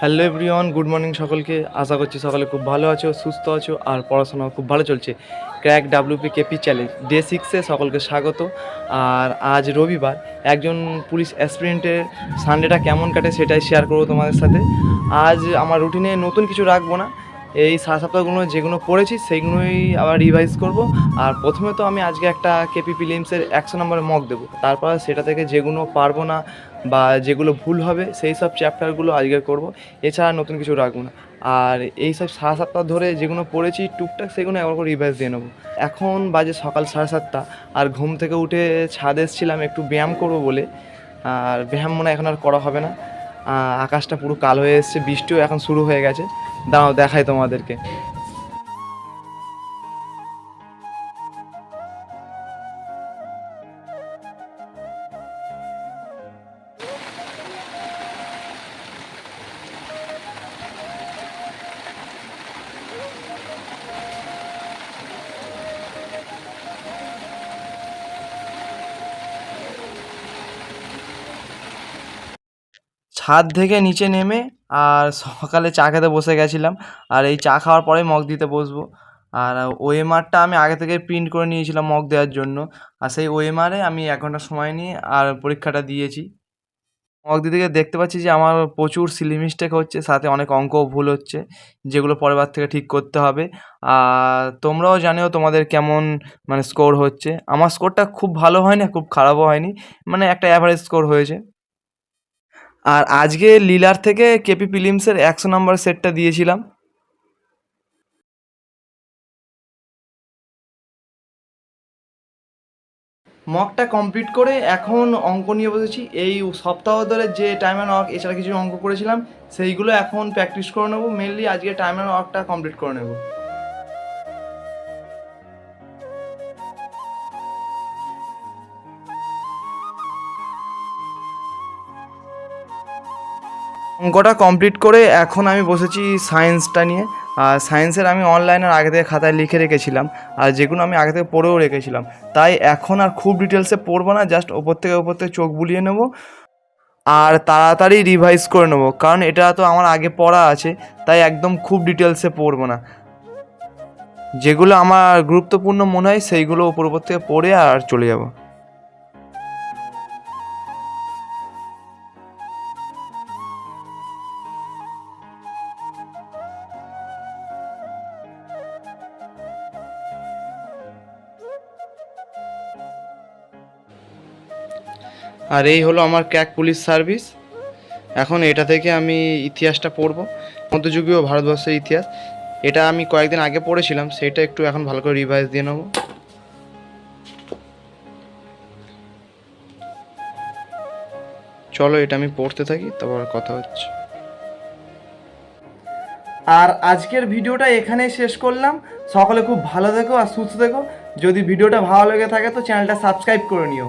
Hello everyone good morning সকলকে। আশা করছি সকলে খুব ভালো আছো, সুস্থ আছো আর পড়াশোনা খুব ভালো চলছে। Crack WP KP challenge day সিক্সে সকলকে স্বাগত। আর আজ রবিবার, একজন পুলিশ অ্যাসপিরেন্টের সানডেটা কেমন কাটে সেটাই শেয়ার করব তোমাদের সাথে। আজ আমার রুটিনে নতুন কিছু রাখব না। এই সাত সপ্তাহগুলো যেগুলো পড়েছি সেইগুলোই আবার রিভাইজ করব। আর প্রথমে তো আমি আজকে একটা কেপি ফিলিমসের একশো নম্বর মক দেবো। তারপর সেটা থেকে যেগুলো পারব না বা যেগুলো ভুল হবে, সেই সব চ্যাপ্টারগুলো আজকে করব। এছাড়া নতুন কিছু রাখব না। আর এই সব সাড়ে সাতটা ধরে যেগুলো পড়েছি টুকটাক, সেগুলো একবার করে রিভাইজ দিয়ে নেব। এখন বাজে সকাল সাড়ে সাতটা, আর ঘুম থেকে উঠে ছাদে এসেছিলাম একটু ব্যায়াম করব বলে। আর ব্যায়াম মনে এখন আর করা হবে না। আকাশটা পুরো কালো হয়ে এসছে, বৃষ্টিও এখন শুরু হয়ে গেছে। দাঁড়াও, দেখাই তোমাদেরকে। ছাদ থেকে নিচে নেমে আর সকালে চা খেতে বসে গেছিলাম। আর এই চা খাওয়ার পরে মগ দিতে বসবো। আর ওএমআরটা আমি আগে থেকে প্রিন্ট করে নিয়েছিলাম মগ দেওয়ার জন্য। আর সেই ওএমআরে আমি এক ঘণ্টা সময় নিয়ে আর পরীক্ষাটা দিয়েছি। মগ দিতে গিয়ে দেখতে পাচ্ছি যে আমার প্রচুর সিলি মিস্টেক হচ্ছে, সাথে অনেক অঙ্কও ভুল হচ্ছে, যেগুলো পরের বার থেকে ঠিক করতে হবে। আর তোমরাও জানিও তোমাদের কেমন মানে স্কোর হচ্ছে। আমার স্কোরটা খুব ভালো হয়নি, খুব খারাপও হয়নি। মানে একটা অ্যাভারেজ স্কোর হয়েছে। আর আজকে লীলার থেকে কেপি ফিলিমসের একশো নম্বর সেটটা দিয়েছিলাম। মকটা কমপ্লিট করে এখন অঙ্ক নিয়ে বসেছি। এই সপ্তাহ ধরে যে টাইম অ্যান্ড ওয়ার্ক এছাড়া কিছু অঙ্ক করেছিলাম, সেইগুলো এখন প্র্যাকটিস করে নেব। মেনলি আজকে টাইম অ্যান্ড ওয়ার্কটা কমপ্লিট করে নেব। অঙ্কটা কমপ্লিট করে এখন আমি বসেছি সায়েন্সটা নিয়ে। আর সায়েন্সের আমি অনলাইনের আগে থেকে খাতায় লিখে রেখেছিলাম। আর যেগুলো আমি আগে থেকে পড়েও রেখেছিলাম। তাই এখন আর খুব ডিটেলসে পড়ব না জাস্ট ওপর থেকে ওপর থেকে চোখ বুলিয়ে নেব। আর তাড়াতাড়ি রিভাইজ করে নেব। কারণ এটা তো আমার আগে পড়া আছে, তাই একদম খুব ডিটেলসে পড়ব না। যেগুলো আমার গুরুত্বপূর্ণ মনে হয়, সেইগুলো ওপর ওপর থেকে পড়ে আর চলে যাব। আর এই হলো আমার ক্যাক পুলিশ সার্ভিস। এখন এটা থেকে আমি ইতিহাসটা পড়ব। মধ্যযুগীয় ভারতবর্ষের ইতিহাস। এটা আমি কয়েকদিন আগে পড়েছিলাম, সেটা একটু এখন ভালো করে রিভাইজ দিয়ে নেব। চলো, এটা আমি পড়তে থাকি, তারপর কথা হচ্ছে। আর আজকের ভিডিওটা এখানেই শেষ করলাম। সকলে খুব ভালো থেকো আর সুস্থ থেকো। যদি ভিডিওটা ভালো লেগে থাকে তো চ্যানেলটা সাবস্ক্রাইব করে নিও।